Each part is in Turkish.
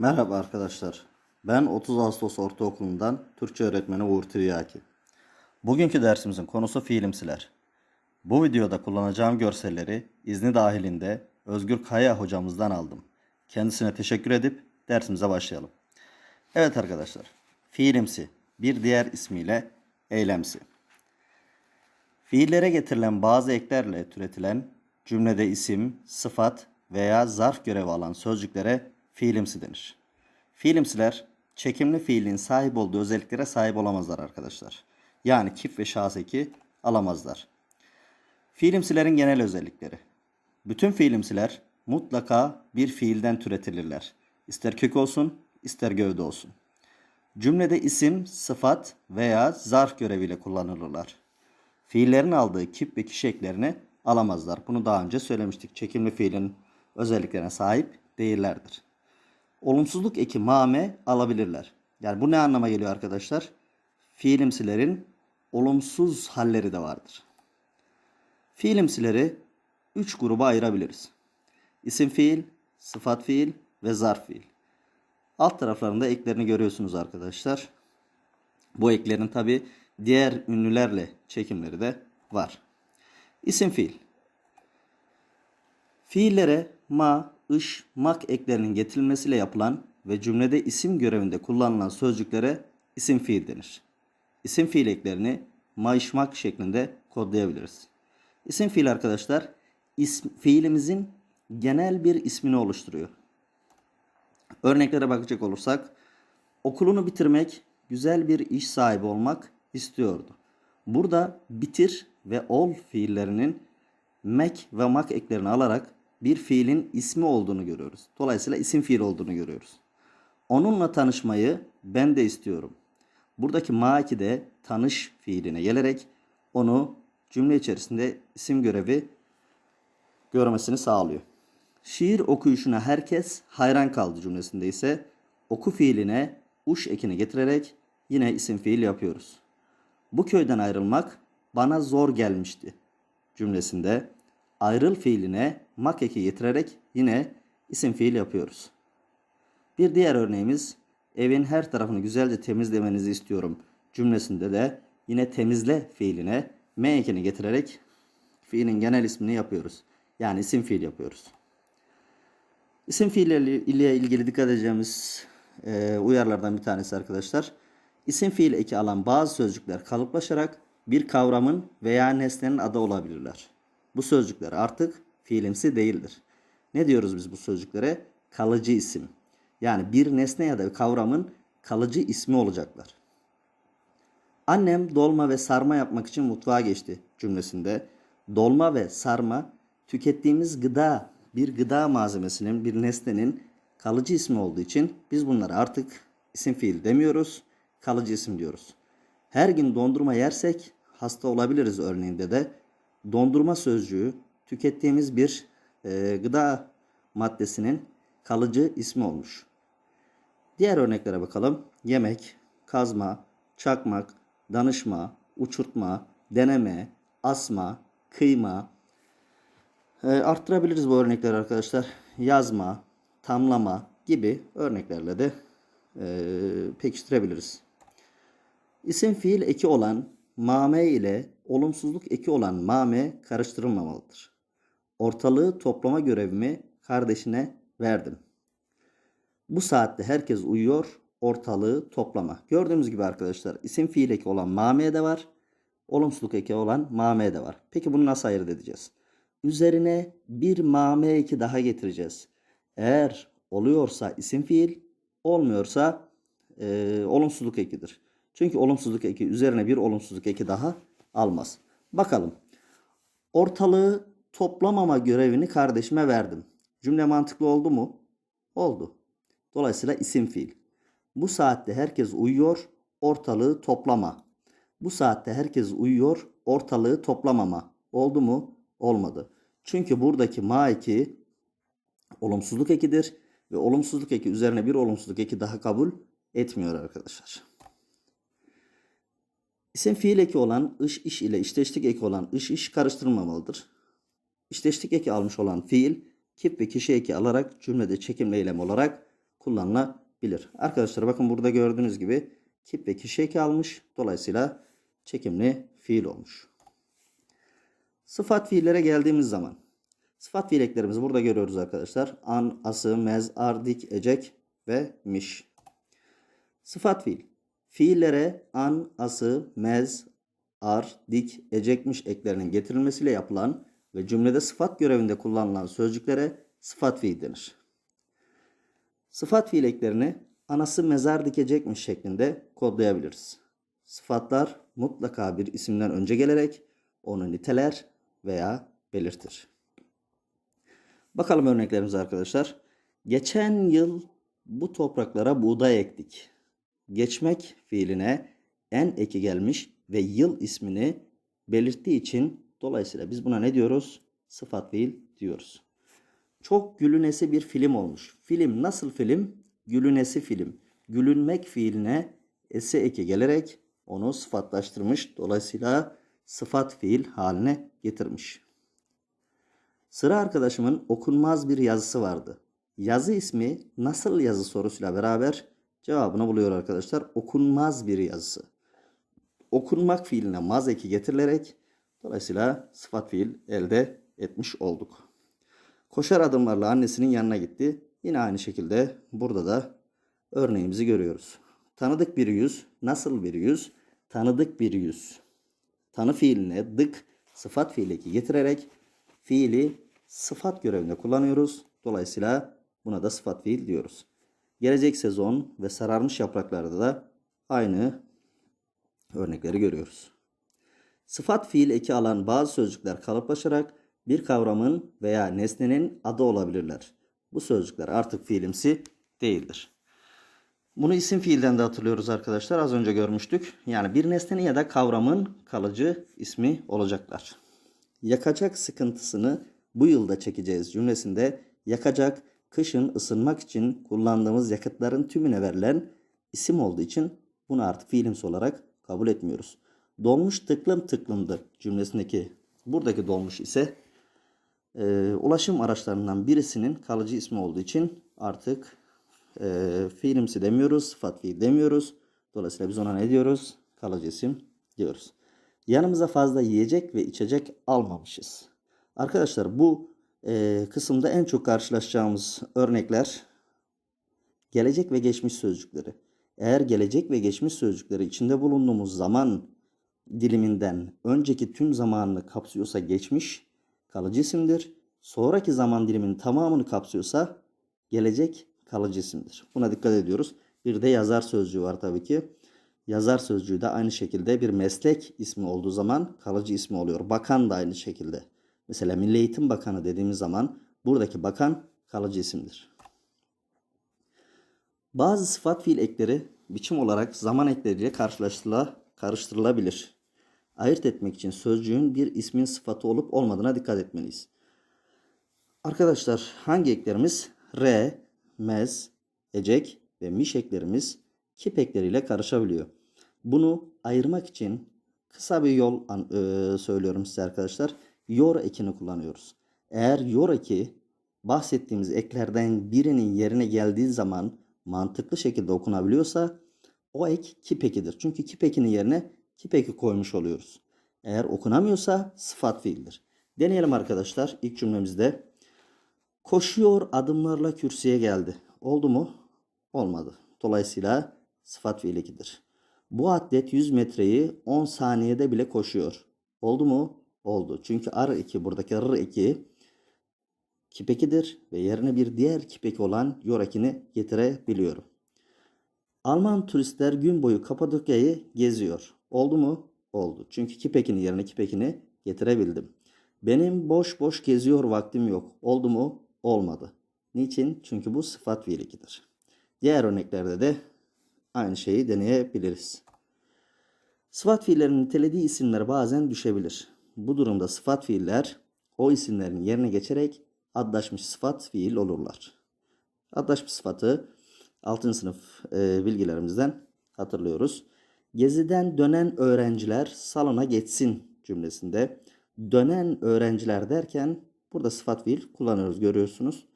Merhaba arkadaşlar. Ben 30 Ağustos Ortaokulu'ndan Türkçe öğretmeni Uğur Tiryaki. Bugünkü dersimizin konusu fiilimsiler. Bu videoda kullanacağım görselleri izni dahilinde Özgür Kaya hocamızdan aldım. Kendisine teşekkür edip dersimize başlayalım. Evet arkadaşlar. Fiilimsi bir diğer ismiyle eylemsi. Fiillere getirilen bazı eklerle türetilen cümlede isim, sıfat veya zarf görevi alan sözcüklere fiilimsi denir. Fiilimsiler çekimli fiilin sahip olduğu özelliklere sahip olamazlar arkadaşlar. Yani kif ve şahs eki alamazlar. Fiilimsilerin genel özellikleri. Bütün fiilimsiler mutlaka bir fiilden türetilirler. İster kök olsun, ister gövde olsun. Cümlede isim, sıfat veya zarf göreviyle kullanılırlar. Fiillerin aldığı kip ve kişi eklerini alamazlar. Bunu daha önce söylemiştik. Çekimli fiilin özelliklerine sahip değillerdir. Olumsuzluk eki mame alabilirler. Yani bu ne anlama geliyor arkadaşlar? Fiilimsilerin olumsuz halleri de vardır. Fiilimsileri 3 gruba ayırabiliriz. İsim fiil, sıfat fiil ve zarf fiil. Alt taraflarında eklerini görüyorsunuz arkadaşlar. Bu eklerin tabi diğer ünlülerle çekimleri de var. İsim fiil. Fiillere ma, ış, mak eklerinin getirilmesiyle yapılan ve cümlede isim görevinde kullanılan sözcüklere isim fiil denir. İsim fiil eklerini ma, iş, mak şeklinde kodlayabiliriz. İsim fiil arkadaşlar ism, fiilimizin genel bir ismini oluşturuyor. Örneklere bakacak olursak okulunu bitirmek, güzel bir iş sahibi olmak istiyordu. Burada bitir ve ol fiillerinin mek ve mak eklerini alarak bir fiilin ismi olduğunu görüyoruz. Dolayısıyla isim fiil olduğunu görüyoruz. Onunla tanışmayı ben de istiyorum. Buradaki maki de tanış fiiline gelerek onu cümle içerisinde isim görevi görmesini sağlıyor. Şiir okuyuşuna herkes hayran kaldı cümlesinde ise oku fiiline uş ekini getirerek yine isim fiil yapıyoruz. Bu köyden ayrılmak bana zor gelmişti cümlesinde ayrıl fiiline mak eki getirerek yine isim fiil yapıyoruz. Bir diğer örneğimiz evin her tarafını güzelce temizlemenizi istiyorum cümlesinde de yine temizle fiiline m ekini getirerek fiilin genel ismini yapıyoruz. Yani isim fiil yapıyoruz. İsim fiilleri ile ilgili dikkat edeceğimiz e, uyarılardan bir tanesi arkadaşlar. İsim fiil eki alan bazı sözcükler kalıplaşarak bir kavramın veya nesnenin adı olabilirler. Bu sözcükler artık fiilimsi değildir. Ne diyoruz biz bu sözcüklere? Kalıcı isim. Yani bir nesne ya da kavramın kalıcı ismi olacaklar. Annem dolma ve sarma yapmak için mutfağa geçti cümlesinde dolma ve sarma tükettiğimiz gıda bir gıda malzemesinin bir nesnenin kalıcı ismi olduğu için biz bunlara artık isim fiil demiyoruz, kalıcı isim diyoruz. Her gün dondurma yersek hasta olabiliriz örneğinde de dondurma sözcüğü tükettiğimiz bir e, gıda maddesinin kalıcı ismi olmuş. Diğer örneklere bakalım. Yemek, kazma, çakmak, danışma, uçurtma, deneme, asma, kıyma. E, arttırabiliriz bu örnekleri arkadaşlar. Yazma, tamlama gibi örneklerle de e, pekiştirebiliriz. İsim fiil eki olan mame ile olumsuzluk eki olan mame karıştırılmamalıdır. Ortalığı toplama görevimi kardeşine verdim. Bu saatte herkes uyuyor, ortalığı toplama. Gördüğümüz gibi arkadaşlar isim fiil eki olan mame de var, olumsuzluk eki olan mame de var. Peki bunu nasıl ayırt edeceğiz? Üzerine bir mame eki daha getireceğiz. Eğer oluyorsa isim fiil, olmuyorsa e, olumsuzluk ekidir. Çünkü olumsuzluk eki üzerine bir olumsuzluk eki daha almaz. Bakalım. Ortalığı toplamama görevini kardeşime verdim. Cümle mantıklı oldu mu? Oldu. Dolayısıyla isim fiil. Bu saatte herkes uyuyor, ortalığı toplama. Bu saatte herkes uyuyor, ortalığı toplamama. Oldu mu? Olmadı. Çünkü buradaki ma eki olumsuzluk ekidir ve olumsuzluk eki üzerine bir olumsuzluk eki daha kabul etmiyor arkadaşlar. İsim fiil eki olan ış iş ile işteşlik eki olan ış iş karıştırılmamalıdır. İşteşlik eki almış olan fiil kip ve kişi eki alarak cümlede çekimli eylem olarak kullanılabilir. Arkadaşlar bakın burada gördüğünüz gibi kip ve kişi eki almış. Dolayısıyla çekimli fiil olmuş. Sıfat fiillere geldiğimiz zaman sıfat fiil eklerimizi burada görüyoruz arkadaşlar. An, ası, mez, ar, dik, ecek ve miş. Sıfat fiil. Fiillere an, ası, mez, ar, dik, ecekmiş eklerinin getirilmesiyle yapılan ve cümlede sıfat görevinde kullanılan sözcüklere sıfat fiil denir. Sıfat fiil eklerini anası mezar dikecekmiş şeklinde kodlayabiliriz. Sıfatlar mutlaka bir isimden önce gelerek onu niteler veya belirtir. Bakalım örneklerimize arkadaşlar. Geçen yıl bu topraklara buğday ektik. Geçmek fiiline en eki gelmiş ve yıl ismini belirttiği için dolayısıyla biz buna ne diyoruz? Sıfat fiil diyoruz. Çok gülünesi bir film olmuş. Film nasıl film? Gülünesi film. Gülünmek fiiline esi eki gelerek onu sıfatlaştırmış. Dolayısıyla sıfat fiil haline getirmiş. Sıra arkadaşımın okunmaz bir yazısı vardı. Yazı ismi nasıl yazı sorusuyla beraber cevabını buluyor arkadaşlar. Okunmaz bir yazısı. Okunmak fiiline maz eki getirilerek dolayısıyla sıfat fiil elde etmiş olduk. Koşar adımlarla annesinin yanına gitti. Yine aynı şekilde burada da örneğimizi görüyoruz. Tanıdık bir yüz, nasıl bir yüz? Tanıdık bir yüz. Tanı fiiline dık sıfat fiili getirerek fiili sıfat görevinde kullanıyoruz. Dolayısıyla buna da sıfat fiil diyoruz. Gelecek sezon ve sararmış yapraklarda da aynı örnekleri görüyoruz. Sıfat fiil eki alan bazı sözcükler kalıplaşarak bir kavramın veya nesnenin adı olabilirler. Bu sözcükler artık fiilimsi değildir. Bunu isim fiilden de hatırlıyoruz arkadaşlar. Az önce görmüştük. Yani bir nesnenin ya da kavramın kalıcı ismi olacaklar. Yakacak sıkıntısını bu yılda çekeceğiz cümlesinde yakacak kışın ısınmak için kullandığımız yakıtların tümüne verilen isim olduğu için bunu artık fiilimsi olarak kabul etmiyoruz. Dolmuş tıklım tıklımdı cümlesindeki buradaki dolmuş ise e, ulaşım araçlarından birisinin kalıcı ismi olduğu için artık e, fiilimsi demiyoruz, sıfat demiyoruz. Dolayısıyla biz ona ne diyoruz? Kalıcı isim diyoruz. Yanımıza fazla yiyecek ve içecek almamışız. Arkadaşlar bu e, kısımda en çok karşılaşacağımız örnekler gelecek ve geçmiş sözcükleri. Eğer gelecek ve geçmiş sözcükleri içinde bulunduğumuz zaman diliminden önceki tüm zamanını kapsıyorsa geçmiş kalıcı isimdir. Sonraki zaman diliminin tamamını kapsıyorsa gelecek kalıcı isimdir. Buna dikkat ediyoruz. Bir de yazar sözcüğü var tabii ki. Yazar sözcüğü de aynı şekilde bir meslek ismi olduğu zaman kalıcı ismi oluyor. Bakan da aynı şekilde. Mesela Milli Eğitim Bakanı dediğimiz zaman buradaki bakan kalıcı isimdir. Bazı sıfat fiil ekleri biçim olarak zaman ekleriyle karşılaştırıla, karıştırılabilir. Ayırt etmek için sözcüğün bir ismin sıfatı olup olmadığına dikkat etmeliyiz. Arkadaşlar hangi eklerimiz? Re, mez, ecek ve miş eklerimiz kip ekleriyle karışabiliyor. Bunu ayırmak için kısa bir yol e, söylüyorum size arkadaşlar. Yor ekini kullanıyoruz. Eğer yor eki bahsettiğimiz eklerden birinin yerine geldiği zaman mantıklı şekilde okunabiliyorsa o ek kip ekidir. Çünkü kip ekinin yerine kip eki koymuş oluyoruz. Eğer okunamıyorsa sıfat fiildir. Deneyelim arkadaşlar ilk cümlemizde. Koşuyor adımlarla kürsüye geldi. Oldu mu? Olmadı. Dolayısıyla sıfat fiil ekidir. Bu atlet 100 metreyi 10 saniyede bile koşuyor. Oldu mu? Oldu. Çünkü ar eki buradaki r eki kipekidir ve yerine bir diğer kipeki olan yor ekini getirebiliyorum. Alman turistler gün boyu Kapadokya'yı geziyor. Oldu mu? Oldu. Çünkü kipekinin yerine kipekini getirebildim. Benim boş boş geziyor vaktim yok. Oldu mu? Olmadı. Niçin? Çünkü bu sıfat fiilikidir. Diğer örneklerde de aynı şeyi deneyebiliriz. Sıfat fiillerin nitelediği isimler bazen düşebilir. Bu durumda sıfat fiiller o isimlerin yerine geçerek adlaşmış sıfat fiil olurlar. Adlaşmış sıfatı 6. sınıf e, bilgilerimizden hatırlıyoruz. Geziden dönen öğrenciler salona geçsin cümlesinde dönen öğrenciler derken burada sıfat fiil kullanıyoruz görüyorsunuz.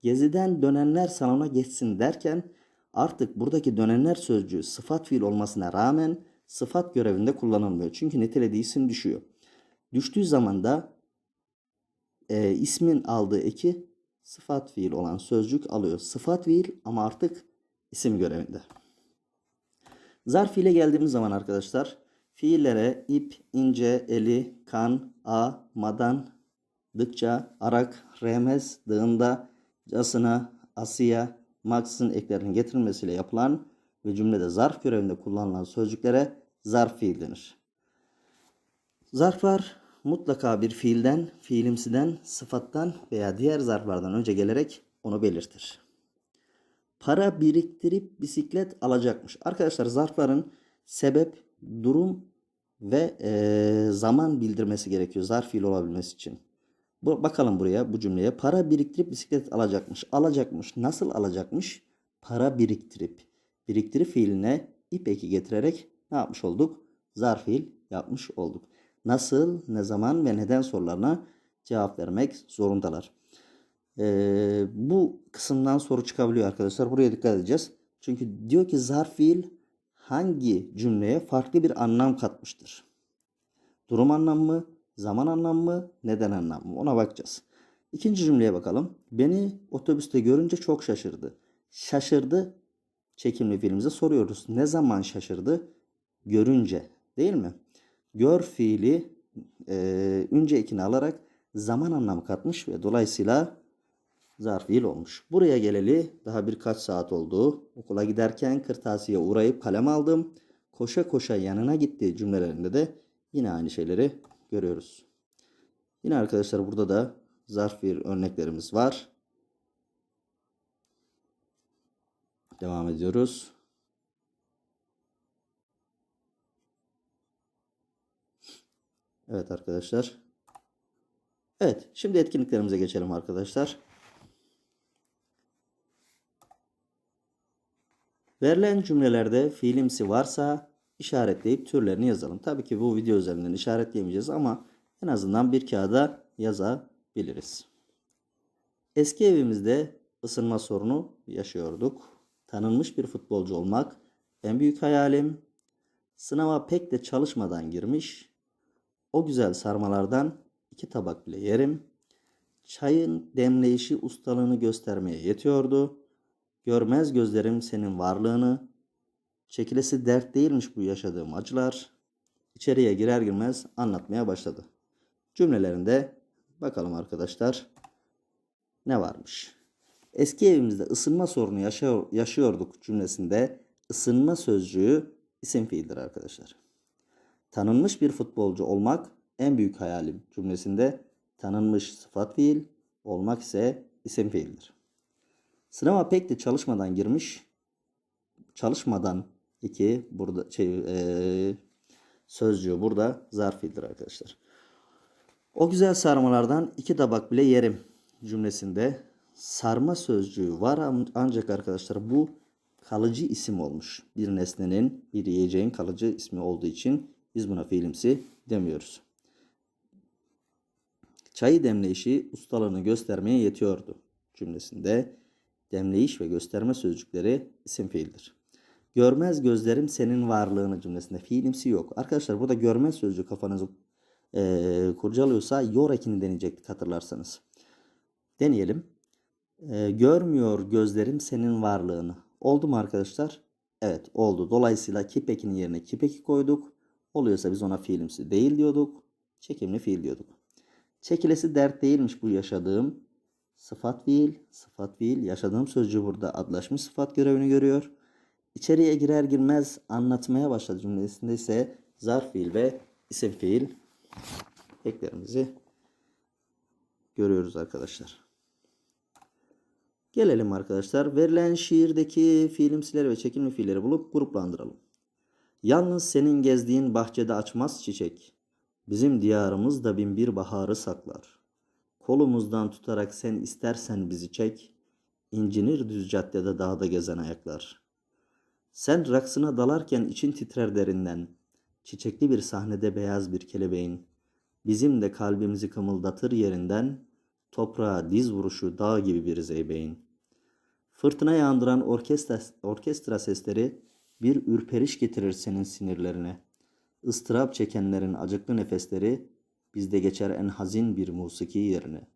Geziden dönenler salona geçsin derken artık buradaki dönenler sözcüğü sıfat fiil olmasına rağmen sıfat görevinde kullanılmıyor. Çünkü nitelediği isim düşüyor. Düştüğü zaman da e, ismin aldığı eki sıfat fiil olan sözcük alıyor. Sıfat fiil ama artık isim görevinde. Zarf fiile geldiğimiz zaman arkadaşlar fiillere ip, ince, eli, kan, a, madan, dıkça, arak, remez, dığında, casına, asiya, maksın eklerinin getirilmesiyle yapılan ve cümlede zarf görevinde kullanılan sözcüklere zarf fiil denir. Zarflar mutlaka bir fiilden, fiilimsiden, sıfattan veya diğer zarflardan önce gelerek onu belirtir. Para biriktirip bisiklet alacakmış. Arkadaşlar zarfların sebep, durum ve eee, zaman bildirmesi gerekiyor zarf fiil olabilmesi için. Bu, bakalım buraya bu cümleye. Para biriktirip bisiklet alacakmış. Alacakmış. Nasıl alacakmış? Para biriktirip. Biriktirip fiiline ip eki getirerek ne yapmış olduk? Zarf fiil yapmış olduk. Nasıl, ne zaman ve neden sorularına cevap vermek zorundalar. Ee, bu kısımdan soru çıkabiliyor arkadaşlar. Buraya dikkat edeceğiz. Çünkü diyor ki zarf fiil hangi cümleye farklı bir anlam katmıştır? Durum anlamı mı, zaman anlamı mı, neden anlamı mı? Ona bakacağız. İkinci cümleye bakalım. Beni otobüste görünce çok şaşırdı. Şaşırdı çekimli fiilimize soruyoruz. Ne zaman şaşırdı? Görünce değil mi? Gör fiili e, önce ekini alarak zaman anlamı katmış ve dolayısıyla zarf fiil olmuş. Buraya geleli daha birkaç saat oldu. Okula giderken kırtasiye uğrayıp kalem aldım. Koşa koşa yanına gitti cümlelerinde de yine aynı şeyleri görüyoruz. Yine arkadaşlar burada da zarf fiil örneklerimiz var. Devam ediyoruz. Evet arkadaşlar. Evet, şimdi etkinliklerimize geçelim arkadaşlar. Verilen cümlelerde fiilimsi varsa işaretleyip türlerini yazalım. Tabii ki bu video üzerinden işaretleyemeyeceğiz ama en azından bir kağıda yazabiliriz. Eski evimizde ısınma sorunu yaşıyorduk. Tanınmış bir futbolcu olmak en büyük hayalim. Sınava pek de çalışmadan girmiş. O güzel sarmalardan iki tabak bile yerim. Çayın demleyişi ustalığını göstermeye yetiyordu. Görmez gözlerim senin varlığını. Çekilesi dert değilmiş bu yaşadığım acılar. İçeriye girer girmez anlatmaya başladı. Cümlelerinde bakalım arkadaşlar ne varmış. Eski evimizde ısınma sorunu yaşıyor, yaşıyorduk cümlesinde ısınma sözcüğü isim fiildir arkadaşlar. Tanınmış bir futbolcu olmak en büyük hayalim cümlesinde tanınmış sıfat fiil, olmak ise isim fiildir. Sınava pek de çalışmadan girmiş. Çalışmadan iki burada şey e, sözcüğü burada zarf fiildir arkadaşlar. O güzel sarmalardan iki tabak bile yerim cümlesinde sarma sözcüğü var ancak arkadaşlar bu kalıcı isim olmuş. Bir nesnenin, bir yiyeceğin kalıcı ismi olduğu için biz buna fiilimsi demiyoruz. Çayı demleyişi ustalığını göstermeye yetiyordu cümlesinde demleyiş ve gösterme sözcükleri isim fiildir. Görmez gözlerim senin varlığını cümlesinde fiilimsi yok. Arkadaşlar burada görmez sözcüğü kafanızı e, kurcalıyorsa yor ekini deneyecektik hatırlarsanız. Deneyelim. E, görmüyor gözlerim senin varlığını. Oldu mu arkadaşlar? Evet oldu. Dolayısıyla kip ekinin yerine kip eki koyduk. Oluyorsa biz ona fiilimsi değil diyorduk. Çekimli fiil diyorduk. Çekilesi dert değilmiş bu yaşadığım. Sıfat fiil, sıfat fiil. Yaşadığım sözcüğü burada adlaşmış sıfat görevini görüyor. İçeriye girer girmez anlatmaya başladı cümlesinde ise zarf fiil ve isim fiil eklerimizi görüyoruz arkadaşlar. Gelelim arkadaşlar. Verilen şiirdeki fiilimsileri ve çekimli fiilleri bulup gruplandıralım. Yalnız senin gezdiğin bahçede açmaz çiçek. Bizim diyarımız da bin bir baharı saklar. Kolumuzdan tutarak sen istersen bizi çek. İncinir düz caddede dağda gezen ayaklar. Sen raksına dalarken için titrer derinden. Çiçekli bir sahnede beyaz bir kelebeğin. Bizim de kalbimizi kımıldatır yerinden. Toprağa diz vuruşu dağ gibi bir zeybeğin. Fırtına yağdıran orkestra, orkestra sesleri bir ürperiş getirir senin sinirlerine. Istırap çekenlerin acıklı nefesleri bizde geçer en hazin bir musiki yerine.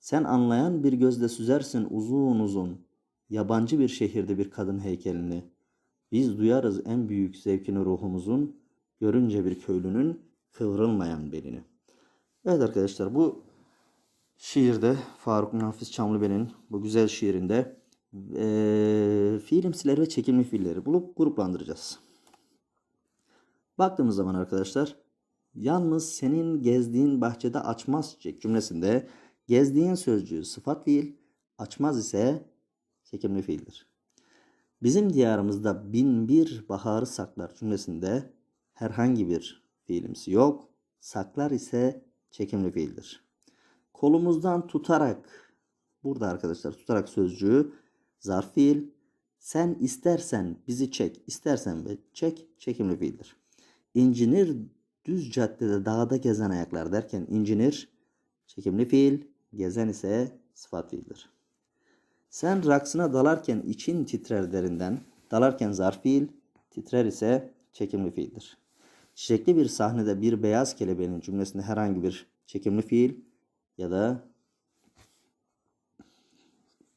Sen anlayan bir gözle süzersin uzun uzun yabancı bir şehirde bir kadın heykelini. Biz duyarız en büyük zevkini ruhumuzun görünce bir köylünün kıvrılmayan belini. Evet arkadaşlar bu şiirde Faruk Nafiz Çamlıbel'in bu güzel şiirinde eee fiilimsiler ve çekimli fiilleri bulup gruplandıracağız. Baktığımız zaman arkadaşlar yalnız senin gezdiğin bahçede açmaz çiçek cümlesinde gezdiğin sözcüğü sıfat fiil, açmaz ise çekimli fiildir. Bizim diyarımızda bin bir baharı saklar cümlesinde herhangi bir fiilimsi yok. Saklar ise çekimli fiildir. Kolumuzdan tutarak burada arkadaşlar tutarak sözcüğü zarf fiil. Sen istersen bizi çek, istersen ve çek çekimli fiildir. İncinir düz caddede dağda gezen ayaklar derken incinir çekimli fiil, gezen ise sıfat fiildir. Sen raksına dalarken için titrer derinden, dalarken zarf fiil, titrer ise çekimli fiildir. Çiçekli bir sahnede bir beyaz kelebeğin cümlesinde herhangi bir çekimli fiil ya da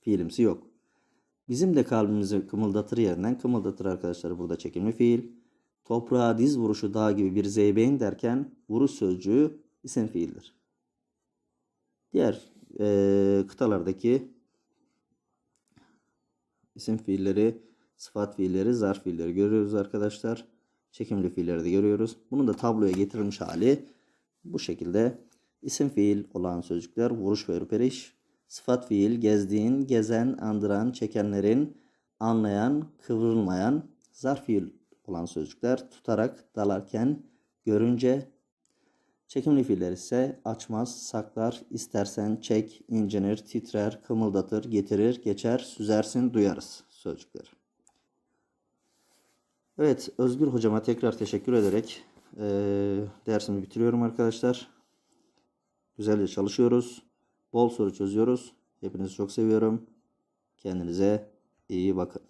fiilimsi yok. Bizim de kalbimizi kımıldatır yerinden kımıldatır arkadaşlar burada çekimli fiil. Toprağa diz vuruşu dağ gibi bir zeybeğin derken vuruş sözcüğü isim fiildir. Diğer eee, kıtalardaki isim fiilleri, sıfat fiilleri, zarf fiilleri görüyoruz arkadaşlar. Çekimli fiilleri de görüyoruz. Bunun da tabloya getirilmiş hali bu şekilde. İsim fiil olan sözcükler vuruş ve ürperiş. Sıfat fiil gezdiğin, gezen, andıran, çekenlerin, anlayan, kıvrılmayan. Zarf fiil olan sözcükler tutarak, dalarken, görünce. Çekimli fiiller ise açmaz, saklar, istersen, çek, incinir, titrer, kımıldatır, getirir, geçer, süzersin, duyarız sözcükleri. Evet, Özgür hocama tekrar teşekkür ederek eee, dersimi bitiriyorum arkadaşlar. Güzelce çalışıyoruz. Bol soru çözüyoruz. Hepinizi çok seviyorum. Kendinize iyi bakın.